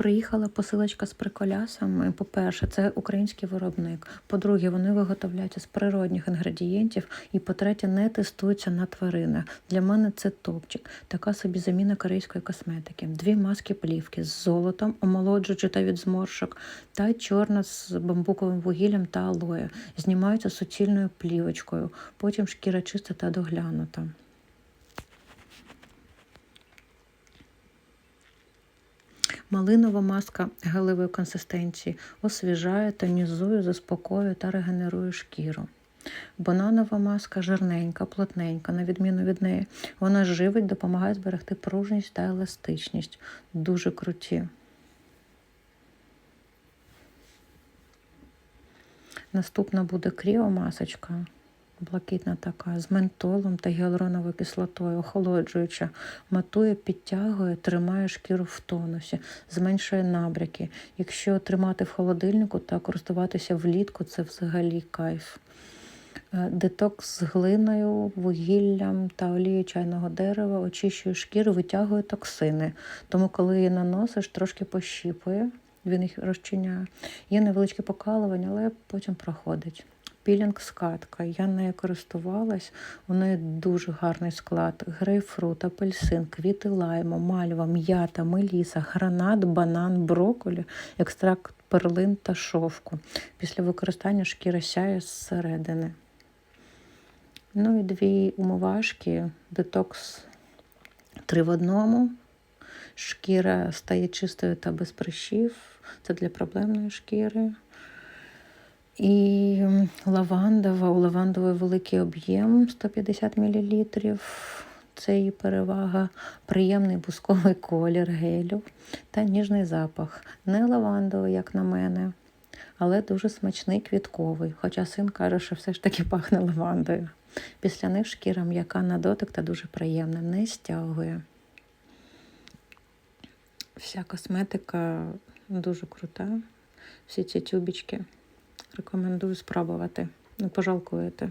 Приїхала посилочка з приколясами. По-перше, це український виробник. По-друге, вони виготовляються з природних інгредієнтів. І по-третє, не тестуються на тваринах. Для мене це топчик. Така собі заміна корейської косметики. Дві маски плівки з золотом, омолоджуючи та від зморшок, та чорна з бамбуковим вугіллям та алоє. Знімаються суцільною плівочкою. Потім шкіра чиста та доглянута. Малинова маска гелевої консистенції освіжає, тонізує, заспокоює та регенерує шкіру. Бананова маска жирненька, плотненька, на відміну від неї. Вона живить, допомагає зберегти пружність та еластичність. Дуже круті. Наступна буде кріомасочка, блакитна така, з ментолом та гіалуроновою кислотою, охолоджуюча, матує, підтягує, тримає шкіру в тонусі, зменшує набряки. Якщо тримати в холодильнику та користуватися влітку, це взагалі кайф. Е, Детокс з глиною, вугіллям та олією чайного дерева очищує шкіру, витягує токсини. Тому, коли її наносиш, трошки пощіпує, він їх розчиняє. Є невеличке покалування, але потім проходить. Пілінг скатка. Я нею користувалась. У неї дуже гарний склад: грейпфрут, апельсин, квіти лайму, мальва, м'ята, меліса, гранат, банан, брокколі, екстракт перлин та шовку. Після використання шкіра сяє зсередини. Ну і дві умивашки, детокс три в одному. Шкіра стає чистою та без прищів. Це для проблемної шкіри. І лавандова, у лавандовий великий об'єм 150 мл. Це її перевага, приємний бусковий колір гелю та ніжний запах. Не лавандовий, як на мене, але дуже смачний квітковий. Хоча син каже, що все ж таки пахне лавандою. Після них шкіра м'яка на дотик та дуже приємна, не стягує. Вся косметика дуже крута. Всі ці тюбічки. Рекомендую спробувати. Не пожалкуєте.